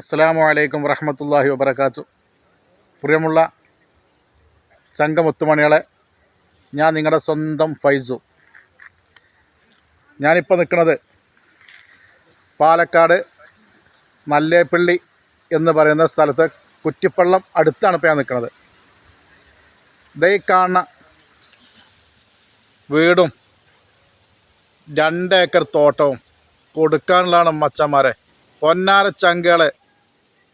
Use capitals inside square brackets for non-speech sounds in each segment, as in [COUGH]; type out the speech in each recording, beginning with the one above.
അസ്സലാമു അലൈക്കും വറഹമത്തല്ലാഹി വബർക്കാത്തു പ്രിയമുള്ള ചങ്കമുത്തുമണികളെ ഞാൻ നിങ്ങളുടെ സ്വന്തം ഫൈസു. ഞാനിപ്പോൾ നിൽക്കുന്നത് പാലക്കാട് മല്ലേപ്പള്ളി എന്ന് പറയുന്ന സ്ഥലത്ത് കുറ്റിപ്പള്ളം അടുത്താണ് ഇപ്പോൾ ഞാൻ നിൽക്കുന്നത്. ഇതേ കാണുന്ന വീടും രണ്ട് ഏക്കർ തോട്ടവും കൊടുക്കാനുള്ളതാണ് മച്ചന്മാരെ പൊന്നാര ചങ്കളെ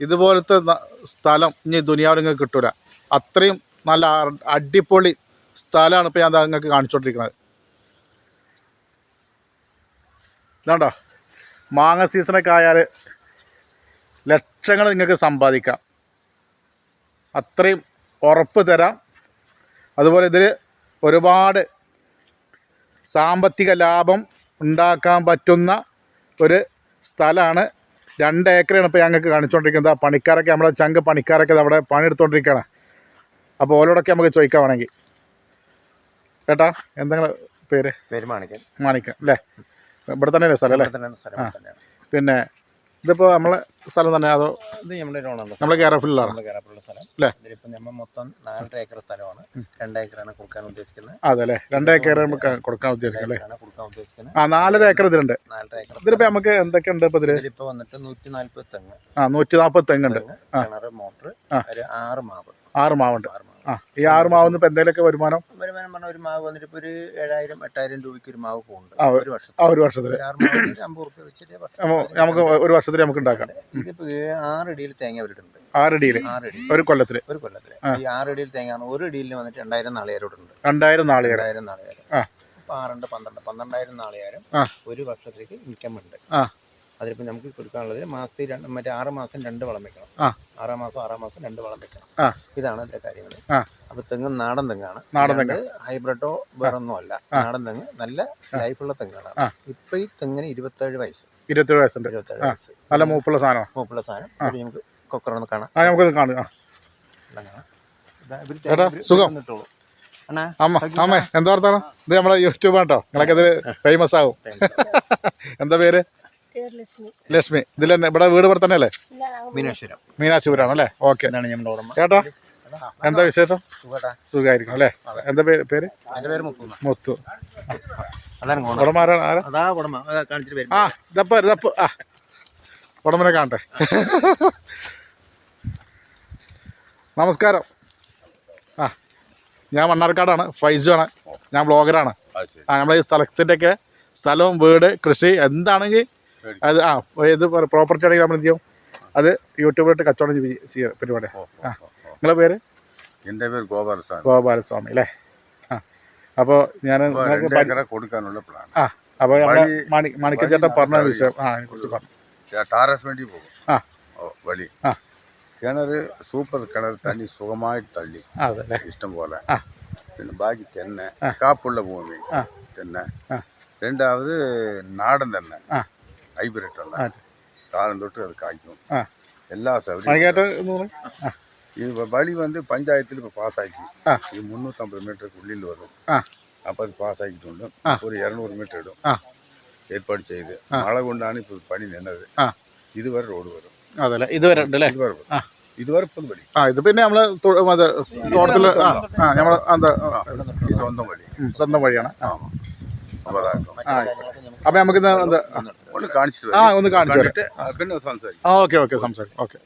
ഇതുപോലത്തെ സ്ഥലം ഇനി ദുനിയാവിൽ കിട്ടൂല. അത്രയും നല്ല അടിപൊളി സ്ഥലമാണ് ഇപ്പോൾ ഞാൻ നിങ്ങൾക്ക് കാണിച്ചുകൊണ്ടിരിക്കുന്നത് ഇതാണ്ടോ? മാങ്ങ സീസണൊക്കെ ആയാൽ ലക്ഷങ്ങൾ നിങ്ങൾക്ക് സമ്പാദിക്കാം. അത്രയും ഉറപ്പ് തരാം. അതുപോലെ ഇതിൽ ഒരുപാട് സാമ്പത്തിക ലാഭം ഉണ്ടാക്കാൻ പറ്റുന്ന ഒരു സ്ഥലമാണ് രണ്ട് ഏക്കറാണ് ഇപ്പോൾ ഞങ്ങൾക്ക് കാണിച്ചുകൊണ്ടിരിക്കുന്നത് ആ പണിക്കാരൊക്കെ നമ്മുടെ ചങ്ക് പണിക്കാരൊക്കെ അവിടെ പണിയെടുത്തുകൊണ്ടിരിക്കുകയാണ് അപ്പോൾ ഓരോടൊക്കെ നമുക്ക് ചോദിക്കാം വേണമെങ്കിൽ. കേട്ടാ എന്തെങ്കിലും പേര്? മാണിക്കൻ. മാണിക്കൻ അല്ലേ? ഇവിടെ തന്നെയല്ലേ സ്ഥലം അല്ലേ? ആ. പിന്നെ ഇതിപ്പോൾ നമ്മളെ സ്ഥലം തന്നെ അതോ ഇത് നമ്മുടെ കേരളത്തിലാണ് നമ്മുടെ സ്ഥലം. അല്ലേ? ഇതിലിപ്പോൾ നമ്മൾ മൊത്തം നാലര ഏക്കർ സ്ഥലമാണ്. രണ്ട് ഏക്കറാണ് കൊടുക്കാൻ ഉദ്ദേശിക്കുന്നത്. അതെ അല്ലേ രണ്ട് ഏക്കർ നമുക്ക് കൊടുക്കാൻ ഉദ്ദേശിക്കുന്നത് അല്ലേ? കൊടുക്കാൻ ഉദ്ദേശിക്കുന്നത്. ആ നാലര ഏക്കർ ഇതിലുണ്ട്. നാലര ഏക്കർ ഇതിലിപ്പോൾ നമുക്ക് എന്തൊക്കെയുണ്ട് ഇപ്പോൾ ഇതിൽ ഇതിലിപ്പോൾ വന്നിട്ട് നൂറ്റി നാൽപ്പത് തെങ്ങ് ആ നൂറ്റി നാൽപ്പത് തെങ്ങുണ്ട് തെങ്ങ് കിണറ് മോട്ടർ ഒരു ആറ് മാവ്. ആറ് മാവുണ്ട്. ആറ് മാവ്. ആ ഈ ആറ് മാവുന്ന ഇപ്പം എന്തെങ്കിലുമൊക്കെ വരുമാനം? വരുമാനം പറഞ്ഞ ഒരു മാവ് വന്നിട്ട് ഇപ്പോൾ ഒരു ഏഴായിരം എട്ടായിരം രൂപയ്ക്ക് ഒരു മാവ് പോകുന്നുണ്ട്. ആ, ഒരു വർഷം ആ ഒരു വർഷത്തിൽ ഒരു ആറ് മാവ് ഒരു അമ്പത് റുപ്യ വെച്ചിട്ട് വർഷം നമുക്ക് ഒരു വർഷത്തിൽ നമുക്ക് ഉണ്ടാക്കാം. ഇതിപ്പോൾ ആറ് ഇടിയിൽ തേങ്ങ അവരിടുന്നുണ്ട്. ആറടിയിൽ ഒരു കൊല്ലത്തിൽ ഒരു കൊല്ലത്തിൽ. ഈ ആറ് ഇടിയിൽ തേങ്ങ ഒരു അടിയിൽ വന്നിട്ട് രണ്ടായിരം നാളികേരോടുണ്ട്. രണ്ടായിരം നാളികേരം. രണ്ടായിരം നാളികേരം. ആ. ആറുണ്ട് പന്ത്രണ്ട് പന്ത്രണ്ടായിരം നാളികേരം ആ. ഒരു വർഷത്തേക്ക് ഇൻകം ഉണ്ട്. ആ. അതിലിപ്പോൾ നമുക്ക് കൊടുക്കാനുള്ളത് മാസത്തിൽ രണ്ട് മറ്റേ ആറ് മാസം രണ്ട് വളം വെക്കണം. ആറാം മാസം ആറാം മാസം രണ്ട് വളം വെക്കണം. ഇതാണ് അതിന്റെ കാര്യങ്ങൾ അപ്പൊ തെങ്ങ് നാടൻ തെങ്ങാണ്. നാടൻ അല്ലാണ്ട് ഹൈബ്രിഡോ വേറൊന്നും അല്ല നാടൻ തെങ്ങ് നല്ല ലൈഫുള്ള തെങ്ങാണ്. ഇപ്പൊ ഈ തെങ്ങിന് ഇരുപത്തേഴ് വയസ്സ്. ഇരുപത്തേഴ് വയസ്സുണ്ട്. ഇരുപത്തേഴ് വയസ്സ്. നല്ല മൂപ്പുള്ള സാധനമാണ് മൂപ്പുള്ള സാധനം. നമുക്ക് കൊക്കറൊന്ന് കാണാം. കാണുക കാണാം. സുഖം. അമ്മ അമ്മ എന്താ വർത്താനം? ഇത് നമ്മളെ യൂട്യൂബ് കേട്ടോ നിങ്ങളൊക്കെ ഇത് ഫേമസ് ആവും [LAUGHS] എന്താ പേര്? ലക്ഷ്മി. ഇതിൽ തന്നെ ഇവിടെ വീട് ഇവിടെ തന്നെ അല്ലേ മീനാശ്വരം മീനാശിപുരാണ് അല്ലേ? ഓക്കെ. ചേട്ടാ എന്താ വിശേഷം? സുഖമായിരിക്കും അല്ലേ? എന്താ പേര്? പേര് മുത്തു ആ ഇതപ്പ ഇതപ്പ ആ. ഉടമനെ കാണട്ടെ. നമസ്കാരം. ആ ഞാൻ മണ്ണാർക്കാടാണ്. ഫൈസു ആണ്. ഞാൻ ബ്ലോഗറാണ്. ആ നമ്മളെ ഈ സ്ഥലത്തിന്റെയൊക്കെ സ്ഥലവും വീട് കൃഷി എന്താണെങ്കിൽ അത് ആ ഏത് പ്രോപ്പർട്ടി ആണെങ്കിൽ നമ്മൾ എന്ത് ചെയ്യും? അത് യൂട്യൂബിലിട്ട് കച്ചവടം ചെയ്യാം പരിപാടി ആ. നിങ്ങളെ പേര്? എന്റെ പേര് ഗോപാലസ്വാമി. ഗോപാലസ്വാമി അല്ലേ? ആ. അപ്പോൾ ഞാൻ കൊടുക്കാനുള്ള പ്ലാൻ ആ അപ്പോൾ മാണി മണിക്കച്ചേട്ടൻ പറഞ്ഞ വിഷയം. ആ അതിനെക്കുറിച്ച് പറഞ്ഞു വേണ്ടി പോകും. ആ. വഴി. ആ. കിണർ സൂപ്പർ കിണർ തണ്ണി സുഖമായിട്ട് തള്ളി ഇഷ്ടം പോലെ. പിന്നെ ബാക്കി തെന്നെ കാപ്പുള്ള ഭൂമി. തെന്നെ ആ. നാടൻ തെന്നെ. ഹൈബ്രിഡ് അല്ല ആ. കാലം തൊട്ട് അത് കായ്ക്കും ആ. എല്ലാ സൗകര്യം മണിക്കേട്ടൻ എന്ന് പറഞ്ഞു ആ இது வழி வந்து பஞ்சாயத்தில் இப்போ பாஸ் ஆகி ஆ. இது முந்நூற்றம்பது மீட்டருக்கு உள்ளில் வரும் ஆ. அப்போ அது பாஸ் ஆகிட்டு உண்டு ஆ. ஒரு இரநூறு மீட்டர் இடும் ஆ. ஏற்பாடு செய்து மழை கொண்டான்னு இப்போ பணி நின்னது ആ இதுவரை ரோடு வரும் അതല്ലേ ഇതുവരെ ഉണ്ട് അല്ലേ இதுவரை ആ. வரும் இதுவரை புது வழி ആ ഇത് പിന്നെ നമ്മൾ അത് തോട്ടത്തിൽ ആ ആ നമ്മൾ എന്താ இது சொந்தம் வழி ഉം, സ്വന്തം വഴിയാണ് ആ അപ്പൊ നമുക്ക് ഒന്ന് ആ ഒന്ന് കാണിച്ചു ആ ഓക്കെ ഓക്കെ സംസാരിക്കും. ഓക്കെ.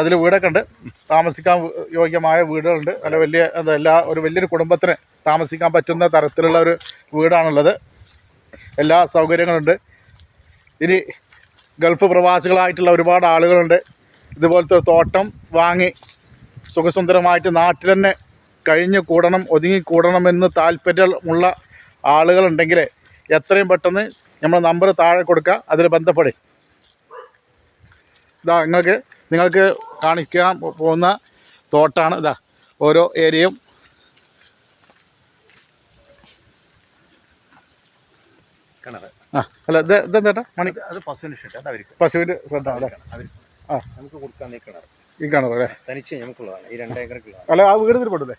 അതിൽ വീടൊക്കെ ഉണ്ട്. താമസിക്കാൻ യോഗ്യമായ വീടുകളുണ്ട്. അല്ല വലിയ എന്താ എല്ലാ ഒരു വലിയൊരു കുടുംബത്തിന് താമസിക്കാൻ പറ്റുന്ന തരത്തിലുള്ള ഒരു വീടാണുള്ളത്. എല്ലാ സൗകര്യങ്ങളുണ്ട്. ഇനി ഗൾഫ് പ്രവാസികളായിട്ടുള്ള ഒരുപാട് ആളുകളുണ്ട്. ഇതുപോലത്തെ ഒരു തോട്ടം വാങ്ങി സുഖസുന്ദരമായിട്ട് നാട്ടിൽ തന്നെ കഴിഞ്ഞ് കൂടണം ഒതുങ്ങി കൂടണമെന്ന് താല്പര്യമുള്ള ആളുകളുണ്ടെങ്കിൽ എത്രയും പെട്ടെന്ന് നമ്മൾ നമ്പർ താഴെ കൊടുക്കുക അതിൽ ബന്ധപ്പെടും ഇതാ നിങ്ങൾക്ക് നിങ്ങൾക്ക് കാണിക്കാൻ പോകുന്ന തോട്ടാണ് ഇതാ ഓരോ ഏരിയയും. കിണർ ആ അല്ല ഇത് ഇതെന്താ മണി അത് ഷെഡ് പശുവിന്റെ ശ്രദ്ധ അല്ലേ? ആ. നമുക്ക് കൊടുക്കാൻ ഈ കിണർ ഈ കിണർ അല്ലേ തനിച്ച് നമുക്കുള്ളതാണ് ഈ രണ്ടേക്കറക്കുള്ളതാണ് അല്ല ആ വീട് ഇതിൽ പെടില്ലേ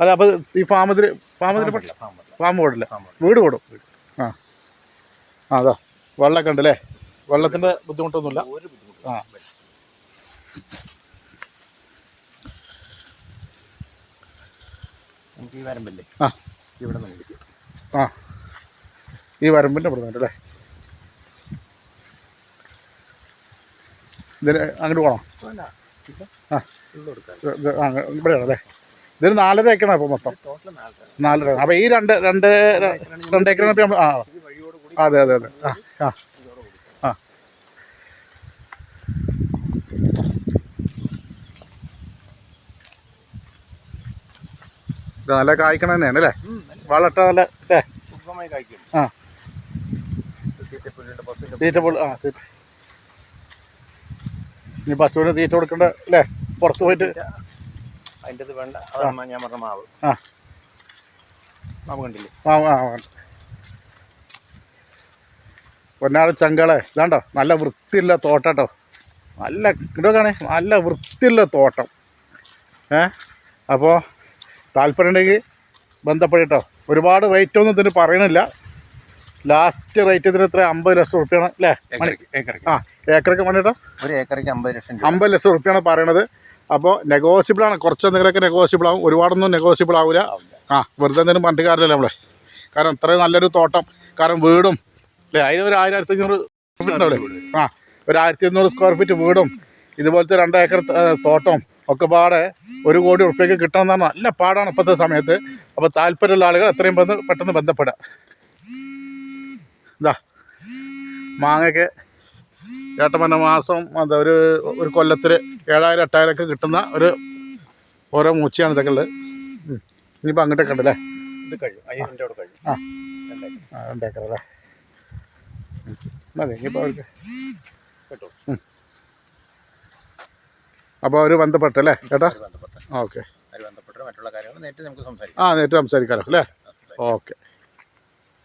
അല്ല അപ്പോൾ ഈ ഫാമത്തിൽ ഫാമത്തിൽ പെട്ടില്ല ഫാം പോടില്ല വീട് പോടും ആ. ആ അതാ. വെള്ളമൊക്കെ ഉണ്ടല്ലേ? വെള്ളത്തിന്റെ വെള്ളത്തിന്റെ ബുദ്ധിമുട്ടൊന്നുമില്ല. ആ. നമുക്ക് ഈ വരമ്പിന്റെ ആ. ഇവിടെ നിന്ന് ആ. ഈ വരമ്പിന്റെ ഇവിടെ നിന്ന് അല്ലേ? ഇതിന് അങ്ങോട്ട് പോകണം ആ. ഫുള്ള് ഇതിന് നാലര ഏക്കറാണ് ഇപ്പോൾ മൊത്തം. നാലര. അപ്പോൾ ഈ രണ്ട് രണ്ട് രണ്ട് ഏക്കറാണ് നമ്മൾ ആ. അതെ അതെ അതെ. ആ ആ. നല്ല കായ്ക്കണ തന്നെയാണ് അല്ലേ? വളട്ട നല്ല അല്ലേ? സുഖമായി കഴിക്കും ആ. തീറ്റപ്പുല്ലുണ്ട് പശുവിന്റെ തീറ്റ പുൾ ആ തീറ്റ. ഇനി പശുവിന് തീറ്റ കൊടുക്കണ്ട അല്ലേ? പുറത്ത് പോയിട്ട് അതിന്റെ ഇത് വേണ്ട അതാണ് ഞാൻ പറഞ്ഞ മാവ്. ആ. മാവ് കണ്ടില്ലേ? ആ ആ. പൊന്നാട് ചങ്കളെ. ഇതാണ്ടോ? നല്ല വൃത്തിയുള്ള തോട്ടം നല്ല കാണേ. നല്ല വൃത്തിയുള്ള തോട്ടം. ഏ? അപ്പോൾ താല്പര്യമുണ്ടെങ്കിൽ ബന്ധപ്പെട്ടോ ഒരുപാട് റേറ്റ് ഒന്നും ഇതിന് പറയണില്ല. ലാസ്റ്റ് റേറ്റ് ഇതിന് എത്ര? അമ്പത് ലക്ഷം റുപ്യാണ് അല്ലേ? ആ. ഏക്കറൊക്കെ വേണ്ട ഒരു ഏക്കറയ്ക്ക് അമ്പത് ലക്ഷം അമ്പത് ലക്ഷം റുപ്യാണ് പറയണത്. അപ്പോൾ നെഗോഷ്യബിൾ ആണ്. കുറച്ച് എന്തെങ്കിലുമൊക്കെ നെഗോഷ്യബിൾ ആവും. ഒരുപാടൊന്നും നെഗോഷ്യബിൾ ആവില്ല ആ വെറുതെ എന്തെങ്കിലും പറഞ്ഞിട്ട് കാര്യമില്ല നമ്മളെ. കാരണം ഇത്രയും നല്ലൊരു തോട്ടം. കാരണം വീടും അല്ലേ? അതിന് ഒരു ആയിരത്തി അഞ്ഞൂറ് ഉണ്ടാവില്ലേ ആ ഒരു ആയിരത്തി അഞ്ഞൂറ് സ്ക്വയർ ഫീറ്റ് വീടും ഇതുപോലത്തെ രണ്ട് ഏക്കർ തോട്ടം തോട്ടവും ഒക്കെ പാടെ ഒരു കോടി ഉറുപ്പ്യക്ക് കിട്ടണമെന്നാണ് നല്ല പാടാണ് ഇപ്പോഴത്തെ സമയത്ത്. അപ്പോൾ താല്പര്യമുള്ള ആളുകൾ എത്രയും പെട്ടെന്ന് പെട്ടെന്ന് ബന്ധപ്പെടുക. ഇതാ മാങ്ങയ്ക്ക് പറഞ്ഞ മാസം എന്താ ഒരു ഒരു കൊല്ലത്തിൽ ഏഴായിരം എട്ടായിരം ഒക്കെ കിട്ടുന്ന ഒരു ഓരോ മൂച്ചയാണ് ഇതൊക്കെ ഉള്ളത്. ഇനിയിപ്പോൾ അങ്ങോട്ടൊക്കെ ഉണ്ടല്ലേ ഇത് കഴിയും. ആ. ആ രണ്ടേക്കർ അല്ലേ. മതി ഇനിയിപ്പോൾ അവർക്ക്. കേട്ടോ. അപ്പോൾ അവർ ബന്ധപ്പെട്ടല്ലേ ചേട്ടാ ഓക്കെ. ആ നേരിട്ട് സംസാരിക്കാമല്ലോ അല്ലേ? ഓക്കെ.